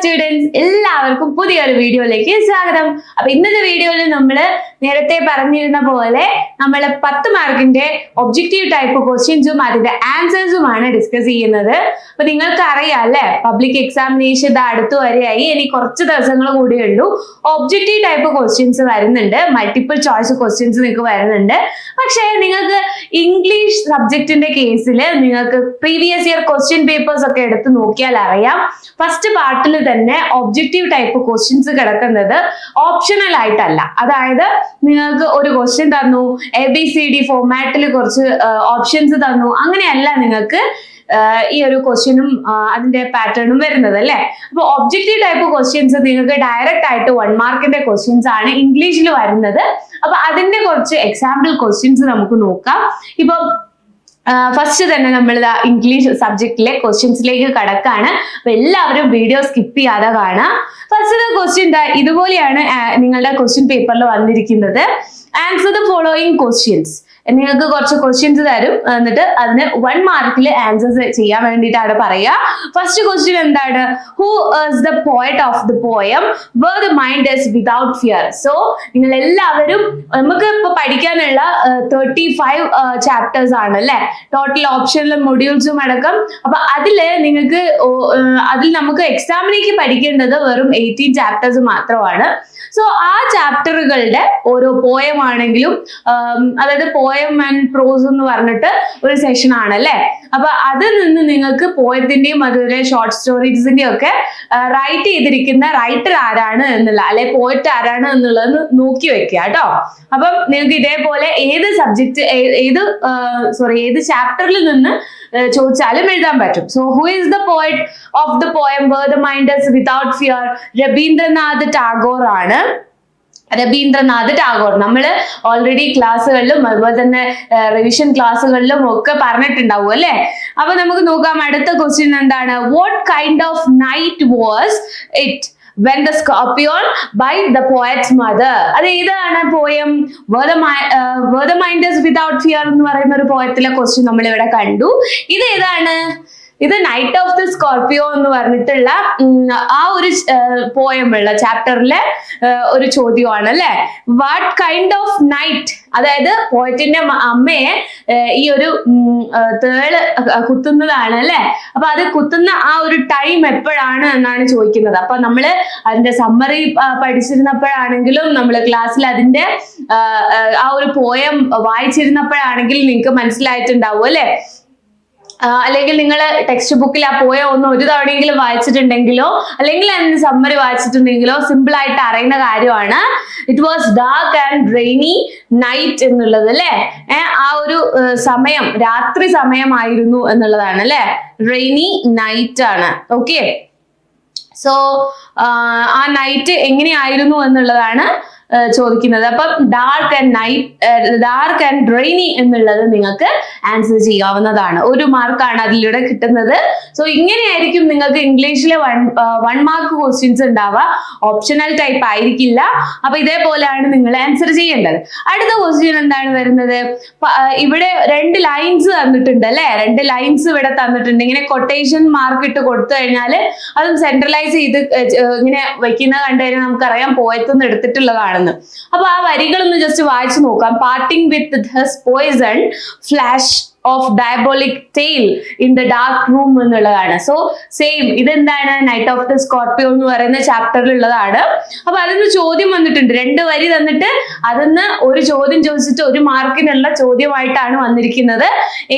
Students എല്ലാവർക്കും പുതിയൊരു വീഡിയോയിലേക്ക് സ്വാഗതം. അപ്പൊ ഇന്നത്തെ വീഡിയോയിൽ നമ്മൾ നേരത്തെ പറഞ്ഞിരുന്ന പോലെ നമ്മൾ പത്ത് മാർക്കിന്റെ ഒബ്ജക്റ്റീവ് ടൈപ്പ് ക്വസ്റ്റ്യൻസും അതിന്റെ ആൻസേഴ്സുമാണ് ഡിസ്കസ് ചെയ്യുന്നത്. അപ്പൊ നിങ്ങൾക്ക് അറിയാം അല്ലെ? പബ്ലിക് എക്സാമിനേഷൻ ഇത് അടുത്തു വരെയായി. ഇനി കുറച്ച് ദിവസങ്ങൾ കൂടിയേ ഉള്ളൂ. ഒബ്ജക്റ്റീവ് ടൈപ്പ് ക്വസ്റ്റ്യൻസ് വരുന്നുണ്ട്. മൾട്ടിപ്പിൾ ചോയ്സ് ക്വസ്റ്റ്യൻസ് നിങ്ങൾക്ക് വരുന്നുണ്ട്. പക്ഷേ നിങ്ങൾക്ക് ഇംഗ്ലീഷ് സബ്ജക്റ്റിന്റെ കേസിൽ നിങ്ങൾക്ക് പ്രീവിയസ് ഇയർ ക്വസ്റ്റ്യൻ പേപ്പേഴ്സ് ഒക്കെ എടുത്ത് നോക്കിയാൽ അറിയാം. ഫസ്റ്റ് പാർട്ടിൽ തന്നെ ഒബ്ജക്റ്റീവ് ടൈപ്പ് ക്വസ്റ്റ്യൻസ് കിടക്കുന്നത് ഓപ്ഷണൽ ആയിട്ടല്ല. അതായത് നിങ്ങൾക്ക് ഒരു ക്വസ്റ്റ്യൻ തന്നു എ ബി സി ഡി ഫോർമാറ്റിൽ കുറച്ച് ഓപ്ഷൻസ് തന്നു. അങ്ങനെയല്ല നിങ്ങൾക്ക് ഈ ഒരു ക്വസ്റ്റ്യനും അതിന്റെ പാറ്റേണും വരുന്നത് അല്ലെ? അപ്പൊ ഒബ്ജക്റ്റീവ് ടൈപ്പ് ക്വസ്റ്റ്യൻസ് നിങ്ങൾക്ക് ഡയറക്റ്റ് ആയിട്ട് വൺ മാർക്കിന്റെ ക്വസ്റ്റ്യൻസ് ആണ് ഇംഗ്ലീഷിൽ വരുന്നത്. അപ്പൊ അതിന്റെ കുറച്ച് എക്സാമ്പിൾ ക്വസ്റ്റ്യൻസ് നമുക്ക് നോക്കാം. ഇപ്പൊ ഫസ്റ്റ് തന്നെ നമ്മൾ ഇംഗ്ലീഷ് സബ്ജക്റ്റിലെ ക്വസ്റ്റ്യൻസിലേക്ക് കടക്കാണ്. അപ്പൊ എല്ലാവരും വീഡിയോ സ്കിപ്പ് ചെയ്യാതെ കാണാം. ഫസ്റ്റ് ക്വസ്റ്റ്യൻ ഇതുപോലെയാണ് നിങ്ങളുടെ ക്വസ്റ്റ്യൻ പേപ്പറിൽ വന്നിരിക്കുന്നത്. ആൻസർ ദ ഫോളോയിങ് ക്വസ്റ്റ്യൻസ് നിങ്ങൾക്ക് കുറച്ച് ക്വസ്റ്റ്യൻസ് തരും. എന്നിട്ട് അതിന് വൺ മാർക്കിൽ ആൻസേഴ്സ് ചെയ്യാൻ വേണ്ടിയിട്ടാണ് പറയുക. ഫസ്റ്റ് ക്വസ്റ്റ്യൻ എന്താണ്? Who is the poet of the poem where the mind is without fear so നിങ്ങൾ എല്ലാവരും നമുക്ക് ഇപ്പൊ പഠിക്കാനുള്ള തേർട്ടി ഫൈവ് ചാപ്റ്റേഴ്സ് ആണ് അല്ലെ? ടോട്ടൽ ഓപ്ഷനിലും മൊഡ്യൂൾസും അടക്കം. അപ്പൊ അതിൽ നിങ്ങൾക്ക് അതിൽ നമുക്ക് എക്സാമിലേക്ക് പഠിക്കേണ്ടത് വെറും എയ്റ്റീൻ ചാപ്റ്റേഴ്സ് മാത്രമാണ്. സോ ആ ചാപ്റ്ററുകളുടെ ഓരോ പോയം ആണെങ്കിലും അതായത് പോയം ആൻഡ് പ്രോസ് എന്ന് പറഞ്ഞിട്ട് ഒരു സെഷൻ ആണ് അല്ലെ? അപ്പൊ അതിൽ നിന്ന് നിങ്ങൾക്ക് പോയത്തിന്റെയും അതുപോലെ ഷോർട്ട് സ്റ്റോറീസിന്റെയും ഒക്കെ റൈറ്റ് ചെയ്തിരിക്കുന്ന റൈറ്റർ ആരാണ് എന്നുള്ള അല്ലെ പോയറ്റ് ആരാണ് എന്നുള്ളത് നോക്കി വെക്കുക കേട്ടോ. അപ്പം നിങ്ങൾക്ക് ഇതേപോലെ ഏത് സബ്ജക്റ്റ് ഏത് സോറി ഏത് ചാപ്റ്ററിൽ നിന്ന് ചോദിച്ചാലും എഴുതാൻ പറ്റും. So who is the poet of the poem where the mind without fear Rabindranath Tagore ആണ്. രവീന്ദ്രനാഥ് ടാഗോർ. നമ്മൾ ഓൾറെഡി ക്ലാസ്സുകളിലും അതുപോലെ തന്നെ റിവിഷൻ ക്ലാസ്സുകളിലും ഒക്കെ പറഞ്ഞിട്ടുണ്ടാവും അല്ലെ? അപ്പൊ നമുക്ക് നോക്കാം അടുത്ത ക്വസ്റ്റ്യൻ എന്താണ്? What kind of night was it when the scorpion by the poet's mother അത് ഏതാണ് poem where mind is without fear എന്ന് പറയുന്ന ഒരു പോയത്തിലെ ക്വസ്റ്റ്യൻ നമ്മൾ ഇവിടെ കണ്ടു. ഇത് ഏതാണ്? ഇത് നൈറ്റ് ഓഫ് ദി സ്കോർപിയോ എന്ന് പറഞ്ഞിട്ടുള്ള ആ ഒരു പോയമുള്ള ചാപ്റ്ററിലെ ഒരു ചോദ്യമാണ് അല്ലെ വാട്ട് കൈൻഡ് ഓഫ് നൈറ്റ് അതായത് പോയറ്റിന്റെ അമ്മയെ ഈ ഒരു തേൾ കുത്തുന്നതാണ് അല്ലെ അപ്പൊ അത് കുത്തുന്ന ആ ഒരു ടൈം എപ്പോഴാണ് എന്നാണ് ചോദിക്കുന്നത്. അപ്പൊ നമ്മൾ അതിന്റെ സമ്മറി പഠിച്ചിരുന്നപ്പോഴാണെങ്കിലും നമ്മൾ ക്ലാസ്സിൽ അതിന്റെ ആ, ഒരു പോയം വായിച്ചിരുന്നപ്പോഴാണെങ്കിലും നിങ്ങൾക്ക് മനസ്സിലായിട്ടുണ്ടാവും അല്ലെ? അല്ലെങ്കിൽ നിങ്ങൾ ടെക്സ്റ്റ് ബുക്കിൽ ആ പോയ ഒന്ന് ഒരു തവണയെങ്കിലും വായിച്ചിട്ടുണ്ടെങ്കിലോ അല്ലെങ്കിൽ അതിന് സമ്മറി വായിച്ചിട്ടുണ്ടെങ്കിലോ സിമ്പിൾ ആയിട്ട് അറിയുന്ന കാര്യമാണ്. It was dark and rainy night എന്നുള്ളത് അല്ലേ? ആ ഒരു സമയം രാത്രി സമയമായിരുന്നു എന്നുള്ളതാണ് അല്ലെ? റെയിനി നൈറ്റ് ആണ്. ഓക്കെ സോ ആ നൈറ്റ് എങ്ങനെയായിരുന്നു എന്നുള്ളതാണ് ചോദിക്കുന്നത്. അപ്പം dark and night dark and rainy എന്നുള്ളത് നിങ്ങൾക്ക് ആൻസർ ചെയ്യാവുന്നതാണ്. ഒരു മാർക്കാണ് അതിലൂടെ കിട്ടുന്നത്. സോ ഇങ്ങനെയായിരിക്കും നിങ്ങൾക്ക് ഇംഗ്ലീഷിലെ വൺ വൺ മാർക്ക് ക്വസ്റ്റ്യൻസ് ഉണ്ടാവുക. ഓപ്ഷണൽ ടൈപ്പ് ആയിരിക്കില്ല. അപ്പൊ ഇതേപോലെയാണ് നിങ്ങൾ ആൻസർ ചെയ്യേണ്ടത്. അടുത്ത ക്വസ്റ്റ്യൻ എന്താണ് വരുന്നത്? ഇവിടെ രണ്ട് ലൈൻസ് തന്നിട്ടുണ്ട് അല്ലെ? രണ്ട് ലൈൻസ് ഇവിടെ തന്നിട്ടുണ്ട്. ഇങ്ങനെ കൊട്ടേഷൻ മാർക്ക് ഇട്ട് കൊടുത്തു കഴിഞ്ഞാൽ അതും സെൻട്രലൈസ് ചെയ്ത് ഇങ്ങനെ വെക്കുന്ന കണ്ടു കഴിഞ്ഞാൽ നമുക്കറിയാം പോയത്തുനിന്ന് എടുത്തിട്ടുള്ളതാണെന്ന് അപ്പൊ ആ വരികളൊന്ന് ജസ്റ്റ് വായിച്ചു നോക്കാം. Parting with the poison flash of diabolic tail in the dark room എന്നുള്ളതാണ്. സോ സെയിം ഇതെന്താണ്? നൈറ്റ് ഓഫ് ദ സ്കോർപ്പിയോ എന്ന് പറയുന്ന ചാപ്റ്ററിൽ ഉള്ളതാണ്. അപ്പൊ അതിന് ചോദ്യം വന്നിട്ടുണ്ട്. രണ്ട് വരി തന്നിട്ട് അതിന്ന് ഒരു ചോദ്യം ചോദിച്ചിട്ട് ഒരു മാർക്കിനുള്ള ചോദ്യമായിട്ടാണ് വന്നിരിക്കുന്നത്.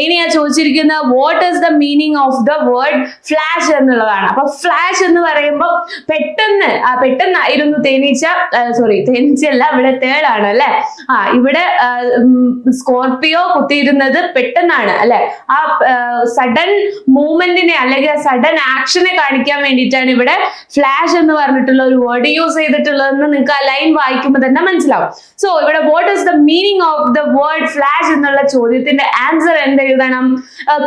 ഇനിയാ ചോദിച്ചിരിക്കുന്നത്? What is the meaning of the word flash എന്നുള്ളതാണ്. അപ്പൊ ഫ്ലാഷ് എന്ന് പറയുമ്പോൾ പെട്ടെന്ന് പെട്ടെന്നായിരുന്നു തേനീച്ച സോറി തേനീച്ചയല്ല ഇവിടെ തേളാണ് അല്ലെ? ആ ഇവിടെ സ്കോർപ്പിയോ കുത്തിയിരുന്നത് പെട്ടെന്നാണ് അല്ലെ? ആ സഡൻ മൂവ്മെന്റിനെ അല്ലെങ്കിൽ ആ സഡൻ ആക്ഷനെ കാണിക്കാൻ വേണ്ടിയിട്ടാണ് ഇവിടെ ഫ്ലാഷ് എന്ന് പറഞ്ഞിട്ടുള്ള ഒരു വേർഡ് യൂസ് ചെയ്തിട്ടുള്ളതെന്ന് നിങ്ങൾക്ക് ആ ലൈൻ വായിക്കുമ്പോൾ തന്നെ മനസ്സിലാവും. സോ ഇവിടെ what is the meaning of the word flash എന്നുള്ള ചോദ്യത്തിന്റെ ആൻസർ എന്ത് എഴുതണം?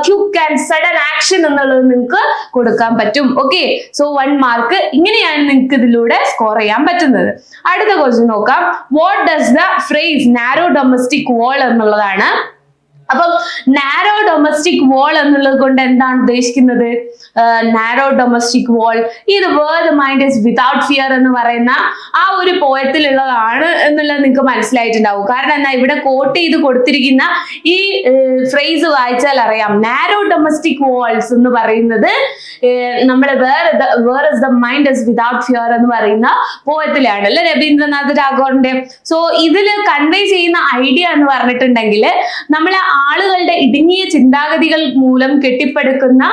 ക്യുക്ക് ആൻഡ് സഡൻ ആക്ഷൻ എന്നുള്ളത് നിങ്ങൾക്ക് കൊടുക്കാൻ പറ്റും. ഓക്കെ സോ വൺ മാർക്ക് ഇങ്ങനെയാണ് നിങ്ങൾക്ക് ഇതിലൂടെ സ്കോർ ചെയ്യാൻ പറ്റുന്നത്. അടുത്ത ക്വസ്റ്റ്യൻ നോക്കാം. What does the phrase narrow domestic wall എന്നുള്ളതാണ്? അപ്പം നാരോ ഡൊമസ്റ്റിക് വോൾ എന്നുള്ളത് കൊണ്ട് എന്താണ് ഉദ്ദേശിക്കുന്നത്? നാരോ ഡൊമസ്റ്റിക് വാൾ ഇത് word mind is without fear എന്ന് പറയുന്ന ആ ഒരു പോയത്തിലുള്ളതാണ് എന്നുള്ളത് നിങ്ങൾക്ക് മനസ്സിലായിട്ടുണ്ടാവും. കാരണം എന്നാ ഇവിടെ കോട്ട് ചെയ്ത് കൊടുത്തിരിക്കുന്ന ഈ ഫ്രേസ് വായിച്ചാൽ അറിയാം. നാരോ ഡൊമസ്റ്റിക് വോൾസ് എന്ന് പറയുന്നത് നമ്മൾ where where is the mind is without fear എന്ന് പറയുന്ന പോയത്തിലാണ് അല്ലെ രവീന്ദ്രനാഥ് ടാഗോറിന്റെ? സോ ഇതിൽ കൺവേ ചെയ്യുന്ന ഐഡിയ എന്ന് പറഞ്ഞിട്ടുണ്ടെങ്കിൽ നമ്മളെ ആളുകളുടെ ഇടുങ്ങിയ ചിന്താഗതികൾ മൂലം കെട്ടിപ്പടുക്കുന്ന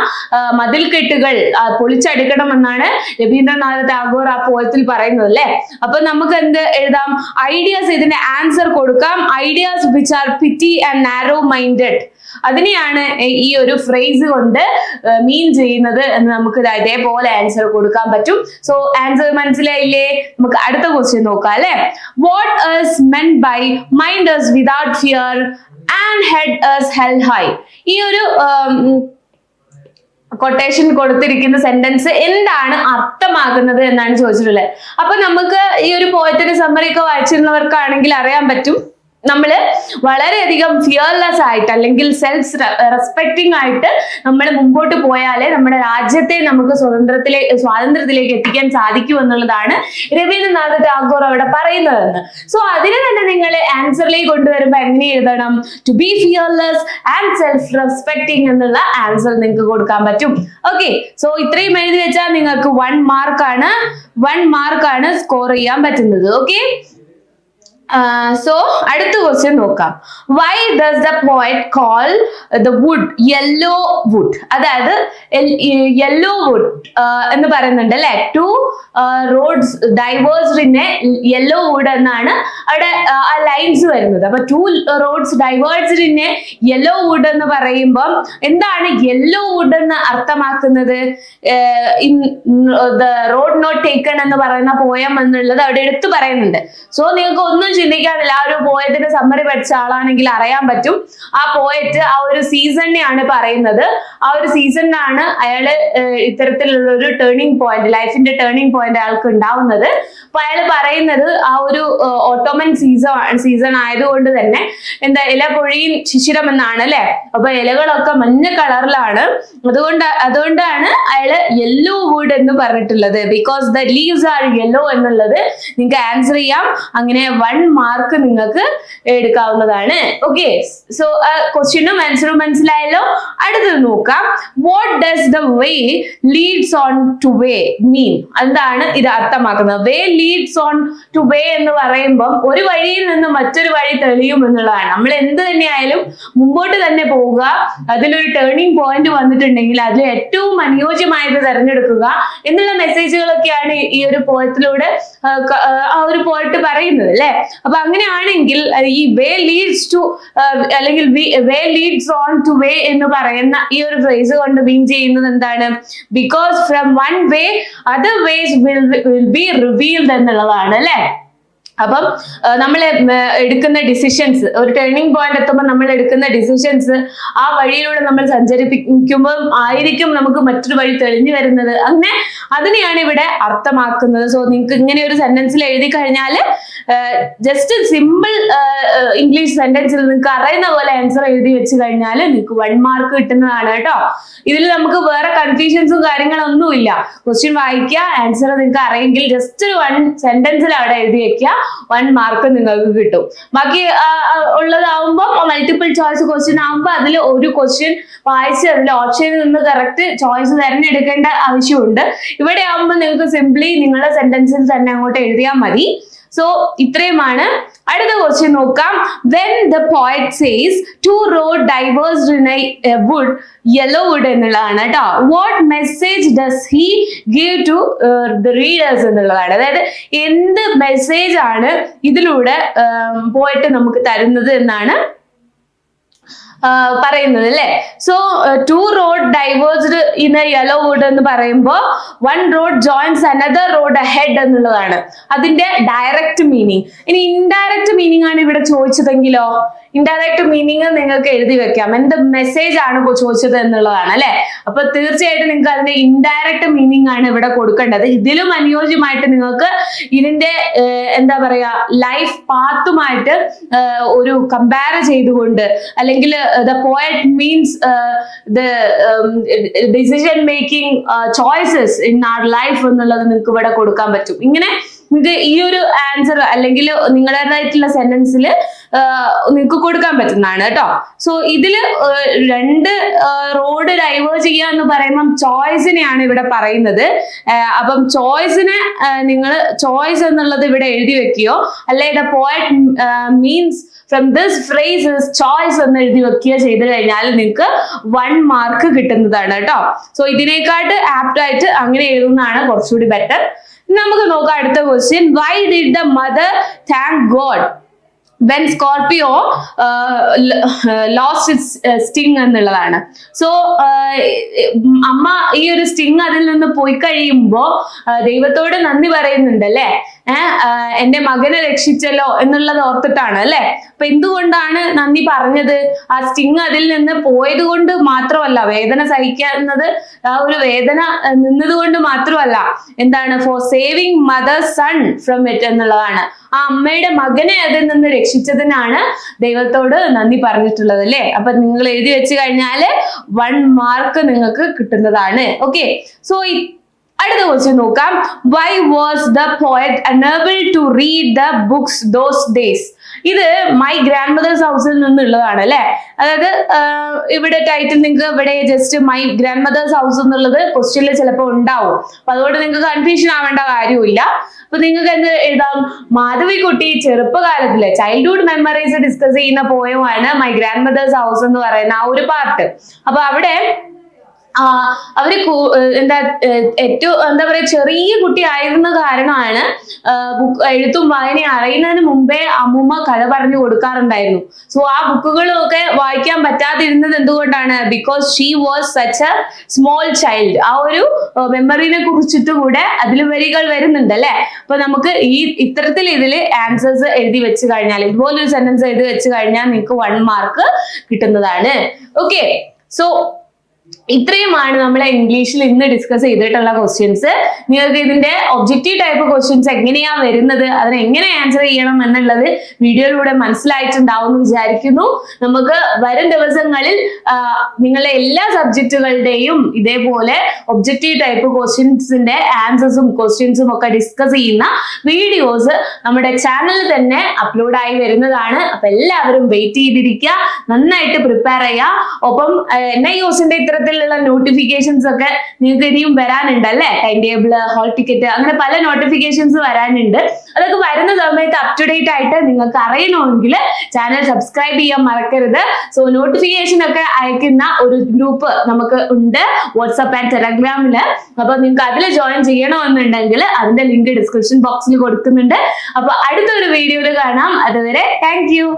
മതിൽ കെട്ടുകൾ പൊളിച്ചെടുക്കണമെന്നാണ് രവീന്ദ്രനാഥ് ടാഗോർ ആ പോയത്തിൽ പറയുന്നത് അല്ലെ? അപ്പൊ നമുക്ക് എന്ത് എഴുതാം? ഐഡിയാസ് ഇതിന്റെ ആൻസർ കൊടുക്കാം. Ideas which are pity and narrow minded അതിനെയാണ് ഈ ഒരു ഫ്രേസ് കൊണ്ട് മീൻ ചെയ്യുന്നത് എന്ന് നമുക്ക് ഇതേപോലെ ആൻസർ കൊടുക്കാൻ പറ്റും. സോ ആൻസർ മനസ്സിലായില്ലേ? നമുക്ക് അടുത്ത ക്വസ്റ്റ്യൻ നോക്കാം അല്ലെ? What is meant by mind is without fear and head is held high ഈ ഒരു കൊട്ടേഷൻ കൊടുത്തിരിക്കുന്ന സെന്റൻസ് എന്താണ് അർത്ഥമാക്കുന്നത് എന്നാണ് ചോദിച്ചിട്ടുള്ളത്. അപ്പൊ നമുക്ക് ഈ ഒരു പോയത്തിന്റെ സമ്മറി ഒക്കെ വായിച്ചിരുന്നവർക്കാണെങ്കിൽ അറിയാൻ പറ്റും. നമ്മൾ വളരെയധികം ഫിയർലെസ് ആയിട്ട് അല്ലെങ്കിൽ സെൽഫ് റെസ്പെക്ടിങ് ആയിട്ട് നമ്മൾ മുമ്പോട്ട് പോയാലേ നമ്മുടെ രാജ്യത്തെ നമുക്ക് സ്വതന്ത്രത്തിലെ സ്വാതന്ത്ര്യത്തിലേക്ക് എത്തിക്കാൻ സാധിക്കൂ എന്നുള്ളതാണ് രവീന്ദ്രനാഥ് ടാഗോർ അവിടെ പറയുന്നതെന്ന്. സോ അതിനെ തന്നെ നിങ്ങൾ ആൻസറിലേക്ക് കൊണ്ടുവരുമ്പോൾ എങ്ങനെ എഴുതണം? To be fearless and self respecting എന്നുള്ള ആൻസർ നിങ്ങൾക്ക് കൊടുക്കാൻ പറ്റും. ഓക്കെ സോ ഇത്രയും എഴുതി വെച്ചാൽ നിങ്ങൾക്ക് വൺ മാർക്കാണ് വൺ മാർക്കാണ് സ്കോർ ചെയ്യാൻ പറ്റുന്നത്. ഓക്കെ സോ അടുത്ത ക്വസ്റ്റ്യൻ നോക്കാം. Why does the point call the wood yellow wood അതായത് യെല്ലോ വുഡ് എന്ന് പറയുന്നുണ്ട് അല്ലെ? Two roads diverged in a yellow wood എന്നാണ് അവിടെ ആ, ലൈൻസ് വരുന്നത്. അപ്പൊ two roads diverged in a yellow wood എന്ന് പറയുമ്പോൾ എന്താണ് യെല്ലോ വുഡ് എന്ന് അർത്ഥമാക്കുന്നത്? റോഡ് നോട്ട് ടേക്കൺ എന്ന് പറയുന്ന പോയം എന്നുള്ളത് അവിടെ എടുത്തു പറയുന്നുണ്ട്. സോ നിങ്ങൾക്ക് ഒന്നും ചിന്തിക്കാനില്ല ആ ഒരു പോയത്തിന്റെ സമ്മറി പഠിച്ച ആളാണെങ്കിൽ അറിയാൻ പറ്റും. ആ പോയറ്റ് ആ ഒരു സീസണിനെയാണ് പറയുന്നത്. ആ ഒരു സീസണിനാണ് അയാൾ ഇത്തരത്തിലുള്ള ഒരു ടേണിംഗ് പോയിന്റ് ലൈഫിന്റെ ടേണിംഗ് പോയിന്റ് അയാൾക്ക് ഉണ്ടാവുന്നത്. അപ്പൊ അയാൾ പറയുന്നത് ആ ഒരു ഓട്ടോമൻ സീസൺ സീസൺ ആയതുകൊണ്ട് തന്നെ എന്താ ഇല പൊഴിയും ശിശിരം എന്നാണ് അല്ലെ? അപ്പൊ ഇലകളൊക്കെ മഞ്ഞ കളറിലാണ് അതുകൊണ്ട് അതുകൊണ്ടാണ് അയാൾ യെല്ലോ വുഡ് എന്ന് പറഞ്ഞിട്ടുള്ളത്. Because the leaves are yellow എന്നുള്ളത് നിങ്ങൾക്ക് ആൻസർ ചെയ്യാം. അങ്ങനെ വൺ മാർക്ക് നിങ്ങൾക്ക് എടുക്കാവുന്നതാണ്. ഓക്കെ സോ ക്വസ്റ്റ്യനും ആൻസറും മനസ്സിലായല്ലോ? അടുത്തത് നോക്കാം. What does the way leads on to way mean എന്താണ് ഇത് അർത്ഥമാക്കുന്നത്? Way leads on to way എന്ന് പറയുമ്പം ഒരു വഴിയിൽ നിന്ന് മറ്റൊരു വഴി തെളിയും എന്നുള്ളതാണ്. നമ്മൾ എന്ത് തന്നെയായാലും മുമ്പോട്ട് തന്നെ പോവുക. അതിലൊരു ടേണിംഗ് പോയിന്റ് വന്നിട്ടുണ്ടെങ്കിൽ അതിൽ ഏറ്റവും അനുയോജ്യമായത് തിരഞ്ഞെടുക്കുക എന്നുള്ള മെസ്സേജുകളൊക്കെയാണ് ഈ ഒരു പോയത്തിലൂടെ ആ ഒരു പോയിട്ട് പറയുന്നത് അല്ലെ? അപ്പൊ അങ്ങനെയാണെങ്കിൽ ഈ വേ ലീഡ്സ് ടു അല്ലെങ്കിൽ way leads on to way എന്ന് പറയുന്ന ഈ ഒരു ഫ്രേസ് കൊണ്ട് മീൻ ചെയ്യുന്നത് എന്താണ്? Because from one way other ways will be revealed എന്നുള്ളതാണ് അല്ലെ? അപ്പം നമ്മൾ എടുക്കുന്ന ഡിസിഷൻസ് ഒരു ടേണിംഗ് പോയിന്റ് എത്തുമ്പോൾ നമ്മൾ എടുക്കുന്ന ഡിസിഷൻസ് ആ വഴിയിലൂടെ നമ്മൾ സഞ്ചരിപ്പിക്കുമ്പോൾ ആയിരിക്കും നമുക്ക് മറ്റൊരു വഴി തെളിഞ്ഞു വരുന്നത്. അങ്ങനെ അതിനെയാണ് ഇവിടെ അർത്ഥമാക്കുന്നത്. സോ നിങ്ങൾക്ക് ഇങ്ങനെ ഒരു സെന്റൻസിൽ എഴുതി കഴിഞ്ഞാൽ ജസ്റ്റ് സിമ്പിൾ ഇംഗ്ലീഷ് സെന്റൻസിൽ നിങ്ങൾക്ക് അറിയുന്ന പോലെ ആൻസർ എഴുതി വെച്ച് കഴിഞ്ഞാൽ നിങ്ങൾക്ക് വൺ മാർക്ക് കിട്ടുന്നതാണ് കേട്ടോ. ഇതിൽ നമുക്ക് വേറെ കൺഫ്യൂഷൻസും കാര്യങ്ങളൊന്നുമില്ല. ക്വസ്റ്റ്യൻ വായിക്കുക ആൻസർ നിങ്ങൾക്ക് അറിയെങ്കിൽ ജസ്റ്റ് ഒരു വൺ സെന്റൻസിൽ അവിടെ എഴുതി വെക്കുക. വൺ മാർക്ക് നിങ്ങൾക്ക് കിട്ടും. ബാക്കി ഉള്ളതാവുമ്പോൾ മൾട്ടിപ്പിൾ ചോയ്സ് ക്വസ്റ്റ്യൻ ആവുമ്പോൾ അതിൽ ഒരു ക്വസ്റ്റ്യൻ വായിച്ച് അതിൽ ഓപ്ഷനിൽ നിന്ന് കറക്റ്റ് ചോയ്സ് തിരഞ്ഞെടുക്കേണ്ട ആവശ്യമുണ്ട്. ഇവിടെ ആവുമ്പോൾ നിങ്ങൾക്ക് സിംപ്ലി നിങ്ങളുടെ സെന്റൻസിൽ തന്നെ അങ്ങോട്ട് എഴുതിയാൽ മതി. സോ ഇത്രയുമാണ്. അടുത്ത ക്വസ്റ്റ്യൻ നോക്കാം. When the poet says two road diverged in a wood yellow wood എന്നുള്ളതാണ് കേട്ടോ what message does he give to the readers എന്നുള്ളതാണ്. അതായത് എന്ത് മെസ്സേജ് ആണ് ഇതിലൂടെ പോയിട്ട് നമുക്ക് തരുന്നത് എന്നാണ് പറയുന്നത് അല്ലെ? So two road diverged in a yellow wood എന്ന് പറയുമ്പോൾ one road joins another road ahead എന്നുള്ളതാണ്. അതിന്റെ ഡയറക്റ്റ് മീനിങ് ഇനി ഇൻഡയറക്റ്റ് മീനിങ് ആണ് ഇവിടെ ചോദിച്ചതെങ്കിലോ? ഇൻഡയറക്റ്റ് മീനിങ് നിങ്ങൾക്ക് എഴുതി വെക്കാം. എന്ത് മെസ്സേജ് ആണ് ചോദിച്ചത് എന്നുള്ളതാണ് അല്ലെ? അപ്പൊ തീർച്ചയായിട്ടും നിങ്ങൾക്ക് അതിന്റെ ഇൻഡയറക്റ്റ് മീനിങ് ആണ് ഇവിടെ കൊടുക്കേണ്ടത്. ഇതിലും അനുയോജ്യമായിട്ട് നിങ്ങൾക്ക് ഇതിന്റെ എന്താ പറയാ ലൈഫ് പാത്തുമായിട്ട് ഒരു കമ്പയർ ചെയ്തുകൊണ്ട് അല്ലെങ്കിൽ the poet means the decision making choices in our life എന്നുള്ളത് നിങ്ങൾക്ക് ഇവിടെ കൊടുക്കാൻ പറ്റും. ഇങ്ങനെ നിങ്ങൾക്ക് ഈ ഒരു ആൻസർ അല്ലെങ്കിൽ നിങ്ങളുടേതായിട്ടുള്ള സെന്റൻസിൽ നിങ്ങൾക്ക് കൊടുക്കാൻ പറ്റുന്നതാണ് കേട്ടോ. സോ ഇതിൽ രണ്ട് റോഡ് ഡൈവേർജ് ചെയ്യുക എന്ന് പറയുമ്പം ചോയ്സിനെയാണ് ഇവിടെ പറയുന്നത്. അപ്പം ചോയ്സിനെ നിങ്ങൾ ചോയ്സ് എന്നുള്ളത് ഇവിടെ എഴുതി വെക്കുകയോ അല്ലെ the poet means from this phrase choice എന്ന് എഴുതി വെക്കുകയോ ചെയ്ത് കഴിഞ്ഞാൽ നിങ്ങൾക്ക് വൺ മാർക്ക് കിട്ടുന്നതാണ് കേട്ടോ. സോ ഇതിനേക്കാട്ട് ആപ്റ്റായിട്ട് അങ്ങനെ എഴുതുന്നതാണ് കുറച്ചുകൂടി ബെറ്റർ നമുക്ക് നോക്കാം അടുത്ത question why did the mother thank god when scorpio lost sting എന്നുള്ളതാണ്? സോ അമ്മ ഈ ഒരു സ്റ്റിങ് അതിൽ നിന്ന് പോയി കഴിയുമ്പോ ആ, ദൈവത്തോട് നന്ദി പറയുന്നുണ്ട് അല്ലേ? എന്റെ മകനെ രക്ഷിച്ചല്ലോ എന്നുള്ളത് ഓർത്തിട്ടാണ് അല്ലെ? അപ്പൊ എന്തുകൊണ്ടാണ് നന്ദി പറഞ്ഞത്? ആ സ്റ്റിങ് അതിൽ നിന്ന് പോയത് കൊണ്ട് മാത്രമല്ല വേദന സഹിക്കുന്നത് ആ ഒരു വേദന നിന്നതുകൊണ്ട് നിന്നത് കൊണ്ട് മാത്രമല്ല എന്താണ്? For saving mother son from it എന്നുള്ളതാണ്. ആ അമ്മയുടെ മകനെ അതിൽ നിന്ന് രക്ഷിച്ചതിനാണ് ദൈവത്തോട് നന്ദി പറഞ്ഞിട്ടുള്ളത് അല്ലേ? അപ്പൊ നിങ്ങൾ എഴുതി വെച്ച് കഴിഞ്ഞാൽ വൺ മാർക്ക് നിങ്ങൾക്ക് കിട്ടുന്നതാണ് ഓക്കെ സോ അടുത്ത ക്വസ്റ്റ്യൻ നോക്കാം. Why was the poet unable to read the books those days ഇത് മൈ ഗ്രാൻഡ് മദേഴ്സ് ഹൗസിൽ നിന്നുള്ളതാണ് അല്ലെ? അതായത് ഇവിടെ ടൈറ്റിൽ നിങ്ങൾക്ക് ഇവിടെ just my grandmother's house എന്നുള്ളത് ക്വസ്റ്റ്യനിൽ ചിലപ്പോൾ ഉണ്ടാവും. അപ്പൊ അതുകൊണ്ട് നിങ്ങൾക്ക് കൺഫ്യൂഷൻ ആവേണ്ട കാര്യമില്ല അപ്പൊ നിങ്ങൾക്ക് എന്ത് എഴുതാം? മാധവിക്കുട്ടി ചെറുപ്പകാലത്തിലെ ചൈൽഡ്ഹുഡ് മെമ്മറീസ് ഡിസ്കസ് ചെയ്യുന്ന പോയമാണ് മൈ ഗ്രാൻഡ് മദേഴ്സ് ഹൗസ് എന്ന് പറയുന്ന ആ ഒരു പാർട്ട് അപ്പൊ അവിടെ അവർ എന്താ ഏറ്റവും എന്താ പറയാ ചെറിയ കുട്ടി ആയിരുന്ന കാരണമാണ് എഴുത്തും വായനയും അറിയുന്നതിന് മുമ്പേ അമ്മൂമ്മ കഥ പറഞ്ഞു കൊടുക്കാറുണ്ടായിരുന്നു. സോ ആ ബുക്കുകളൊക്കെ വായിക്കാൻ പറ്റാതിരുന്നത് എന്തുകൊണ്ടാണ്? Because she was such a small child ആ ഒരു മെമ്മറിനെ കുറിച്ചിട്ട് കൂടെ അതിൽ വരികൾ വരുന്നുണ്ട് അല്ലെ? അപ്പൊ നമുക്ക് ഈ ഇത്തരത്തിൽ ഇതിൽ ആൻസേഴ്സ് എഴുതി വെച്ച് കഴിഞ്ഞാൽ ഇതുപോലൊരു സെന്റൻസ് എഴുതി വെച്ച് കഴിഞ്ഞാൽ നിങ്ങൾക്ക് വൺ മാർക്ക് കിട്ടുന്നതാണ്. ഓക്കെ സോ ഇത്രയുമാണ് നമ്മൾ ഇംഗ്ലീഷിൽ ഇന്ന് ഡിസ്കസ് ചെയ്തിട്ടുള്ള ക്വസ്റ്റ്യൻസ് നിങ്ങൾക്ക് ഇതിന്റെ ഒബ്ജക്റ്റീവ് ടൈപ്പ് ക്വസ്റ്റ്യൻസ് എങ്ങനെയാ വരുന്നത്? അതിന് എങ്ങനെ ആൻസർ ചെയ്യണം എന്നുള്ളത് വീഡിയോയിലൂടെ മനസ്സിലായിട്ടുണ്ടാവും എന്ന് വിചാരിക്കുന്നു. നമുക്ക് വരും ദിവസങ്ങളിൽ നിങ്ങളുടെ എല്ലാ സബ്ജക്റ്റുകളുടെയും ഇതേപോലെ ഒബ്ജക്റ്റീവ് ടൈപ്പ് ക്വസ്റ്റ്യൻസിന്റെ ആൻസേഴ്സും ക്വസ്റ്റ്യൻസും ഒക്കെ ഡിസ്കസ് ചെയ്യുന്ന വീഡിയോസ് നമ്മുടെ ചാനലിൽ തന്നെ അപ്ലോഡ് ആയി വരുന്നതാണ്. അപ്പൊ എല്ലാവരും വെയിറ്റ് ചെയ്തിരിക്കുക. നന്നായിട്ട് പ്രിപ്പയർ ചെയ്യുക. ഒപ്പം എൻ ഐ ഒസിന്റെ ഇത്തരത്തിലുള്ള നോട്ടിഫിക്കേഷൻസ് ഒക്കെ നിങ്ങൾക്ക് ഇനിയും വരാനുണ്ട് അല്ലേ? ടൈം ടേബിൾ ഹോൾ ടിക്കറ്റ് അങ്ങനെ പല നോട്ടിഫിക്കേഷൻസ് വരാനുണ്ട്. അതൊക്കെ വരുന്ന സമയത്ത് അപ് ടു ഡേറ്റ് ആയിട്ട് നിങ്ങൾക്ക് അറിയണമെങ്കിൽ ചാനൽ സബ്സ്ക്രൈബ് ചെയ്യാൻ മറക്കരുത്. സോ നോട്ടിഫിക്കേഷൻ ഒക്കെ അയക്കുന്ന ഒരു ഗ്രൂപ്പ് നമുക്ക് ഉണ്ട് വാട്സപ്പ് ആൻഡ് ടെലഗ്രാമിൽ അപ്പൊ നിങ്ങൾക്ക് അതിൽ ജോയിൻ ചെയ്യണമെന്നുണ്ടെങ്കിൽ അതിന്റെ ലിങ്ക് ഡിസ്ക്രിപ്ഷൻ ബോക്സിൽ കൊടുക്കുന്നുണ്ട്. അപ്പൊ അടുത്തൊരു വീഡിയോയിൽ കാണാം. അതുവരെ താങ്ക് യു